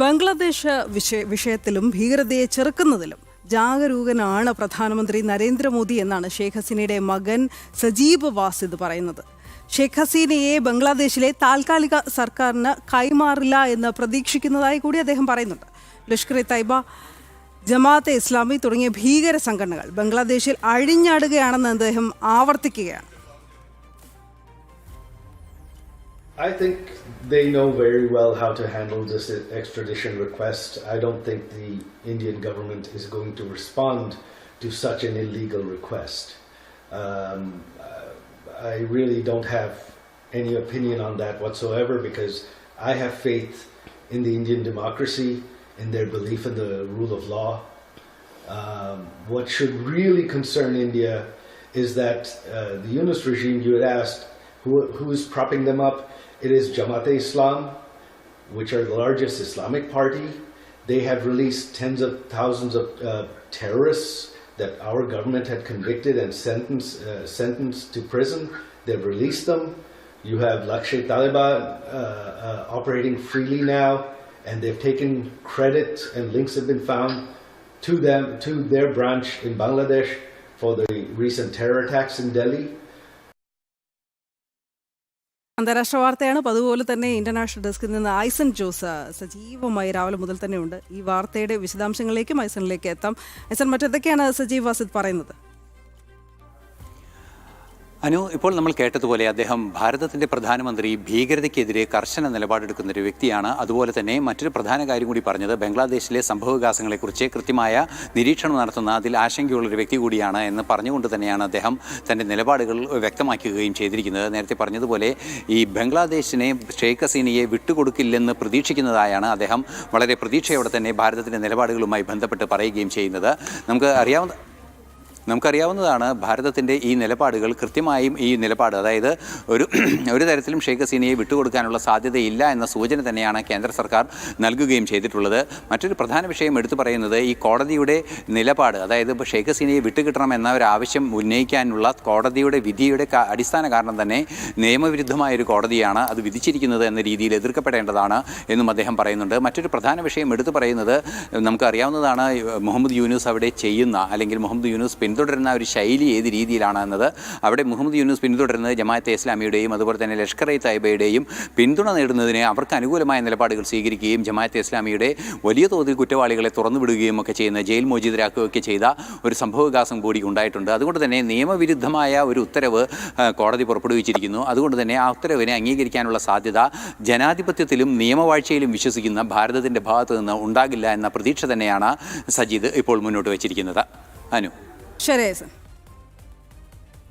ബംഗ്ലാദേശ് വിഷയ വിഷയത്തിലും ഭീകരതയെ ചെറുക്കുന്നതിലും ജാഗരൂകനാണ് പ്രധാനമന്ത്രി നരേന്ദ്രമോദി എന്നാണ് ഷെയ്ഖ് ഹസീനയുടെ മകൻ സജീബ് വാസിദ് പറയുന്നത്. ഷെയ്ഖ് ഹസീനയെ ബംഗ്ലാദേശിലെ താൽക്കാലിക സർക്കാരിന് കൈമാറില്ല എന്ന് പ്രതീക്ഷിക്കുന്നതായി കൂടി അദ്ദേഹം പറയുന്നുണ്ട്. ലഷ്കർ ഇ തൈബ ജമാഅത്തെ ഇസ്ലാമി തുടങ്ങിയ ഭീകര സംഘടനകൾ ബംഗ്ലാദേശിൽ അഴിഞ്ഞാടുകയാണെന്ന് അദ്ദേഹം ആവർത്തിക്കുകയാണ്. I think they know very well how to handle this extradition request. I don't think the Indian government is going to respond to such an illegal request. Um, I really don't have any opinion on that whatsoever because I have faith in the Indian democracy, in their belief in the rule of law. Um, what should really concern India is that uh, the Yunus regime, you had asked, who, who is propping them up? It is Jamaat Islam, which are the largest Islamic party. They have released tens of thousands of uh, terrorists that our government had convicted and sentenced, uh, sentenced to prison. They've released them. You have Lakshay Taliban uh, uh, operating freely now, and they've taken credit and links have been found to them, to their branch in Bangladesh for the recent terror attacks in Delhi. അന്താരാഷ്ട്ര വാർത്തയാണ്. അതുപോലെ തന്നെ international ഡെസ്കിൽ നിന്ന് ഐസൻ ജോസ് സജീവമായി രാവിലെ മുതൽ തന്നെ ഉണ്ട് ഈ വാർത്തയുടെ വിശദാംശങ്ങളിലേക്കും ഐസണിലേക്ക് എത്താം. ഐസൺ മറ്റെന്തൊക്കെയാണ് സജീവ് വാസിദ് പറയുന്നത്? അനു ഇപ്പോൾ നമ്മൾ കേട്ടതുപോലെ അദ്ദേഹം ഭാരതത്തിന്റെ പ്രധാനമന്ത്രി ഭീകരതയ്ക്കെതിരെ കർശന നിലപാടെടുക്കുന്ന ഒരു വ്യക്തിയാണ്. അതുപോലെ തന്നെ മറ്റൊരു പ്രധാന കാര്യം കൂടി പറഞ്ഞത് ബംഗ്ലാദേശിലെ സംഭവവികാസങ്ങളെക്കുറിച്ച് കൃത്യമായ നിരീക്ഷണം നടത്തുന്ന അതിൽ ആശങ്കയുള്ള ഒരു വ്യക്തി കൂടിയാണ് എന്ന് പറഞ്ഞുകൊണ്ട് തന്നെയാണ് അദ്ദേഹം തന്റെ നിലപാടുകൾ വ്യക്തമാക്കുകയും ചെയ്തിരിക്കുന്നത്. നേരത്തെ പറഞ്ഞതുപോലെ ഈ ബംഗ്ലാദേശിനെ ഷെയ്ഖ് ഹസീനയെ വിട്ടുകൊടുക്കില്ലെന്ന് പ്രതീക്ഷിക്കുന്നതായാണ് അദ്ദേഹം വളരെ പ്രതീക്ഷയോടെ തന്നെ ഭാരതത്തിന്റെ നിലപാടുകളുമായി ബന്ധപ്പെട്ട് പറയുകയും ചെയ്യുന്നത്. നമുക്ക് അറിയാവുന്ന നമുക്കറിയാവുന്നതാണ് ഭാരതത്തിന്റെ ഈ നിലപാടുകൾ. കൃത്യമായും ഈ നിലപാട് അതായത് ഒരു ഒരു തരത്തിലും ഷെയ്ഖ് ഹസീനയെ വിട്ടുകൊടുക്കാനുള്ള സാധ്യതയില്ല എന്ന സൂചന തന്നെയാണ് കേന്ദ്ര സർക്കാർ നൽകുകയും ചെയ്തിട്ടുള്ളത്. മറ്റൊരു പ്രധാന വിഷയം എടുത്തു പറയുന്നത് ഈ കോടതിയുടെ നിലപാട് അതായത് ഇപ്പോൾ ഷെയ്ഖ് ഹസീനയെ വിട്ടുകിട്ടണം എന്ന ആവശ്യം ഉന്നയിക്കാനുള്ള കോടതിയുടെ വിധിയുടെ അടിസ്ഥാന കാരണം തന്നെ നിയമവിരുദ്ധമായ ഒരു കോടതിയാണ് അത് വിധിച്ചിരിക്കുന്നത് എന്ന രീതിയിൽ എതിർക്കപ്പെടേണ്ടതാണ് എന്നും അദ്ദേഹം പറയുന്നുണ്ട്. മറ്റൊരു പ്രധാന വിഷയം എടുത്തു പറയുന്നത് നമുക്കറിയാവുന്നതാണ് മുഹമ്മദ് യൂനുസ് അവിടെ ചെയ്യുന്ന അല്ലെങ്കിൽ മുഹമ്മദ് യൂനുസ് പിന്തുടരുന്ന ഒരു ശൈലി ഏത് രീതിയിലാണ് എന്നത് അവിടെ മുഹമ്മദ് യൂനുസ് പിന്തുടരുന്നത് ജമാഅത്തെ ഇസ്ലാമിയുടെയും അതുപോലെ തന്നെ ലഷ്കർ ഇ തൈബയുടെയും പിന്തുണ നേടുന്നതിന് അവർക്ക് അനുകൂലമായ നിലപാടുകൾ സ്വീകരിക്കുകയും ജമാഅത്തെ ഇസ്ലാമിയുടെ വലിയ തോതിൽ കുറ്റവാളികളെ തുറന്നുവിടുകയും ഒക്കെ ചെയ്യുന്ന ജയിൽ മോചിതരാക്കുകയൊക്കെ ചെയ്ത ഒരു സംഭവവികാസം കൂടി ഉണ്ടായിട്ടുണ്ട്. അതുകൊണ്ട് തന്നെ നിയമവിരുദ്ധമായ ഒരു ഉത്തരവ് കോടതി പുറപ്പെടുവിച്ചിരിക്കുന്നു. അതുകൊണ്ട് തന്നെ ആ ഉത്തരവിനെ അംഗീകരിക്കാനുള്ള സാധ്യത ജനാധിപത്യത്തിലും നിയമവാഴ്ചയിലും വിശ്വസിക്കുന്ന ഭാരതത്തിന്റെ ഭാഗത്തു നിന്ന് ഉണ്ടാകില്ല എന്ന പ്രതീക്ഷ തന്നെയാണ് സജീദ് ഇപ്പോൾ മുന്നോട്ട് വച്ചിരിക്കുന്നത്. അനു. Xereza.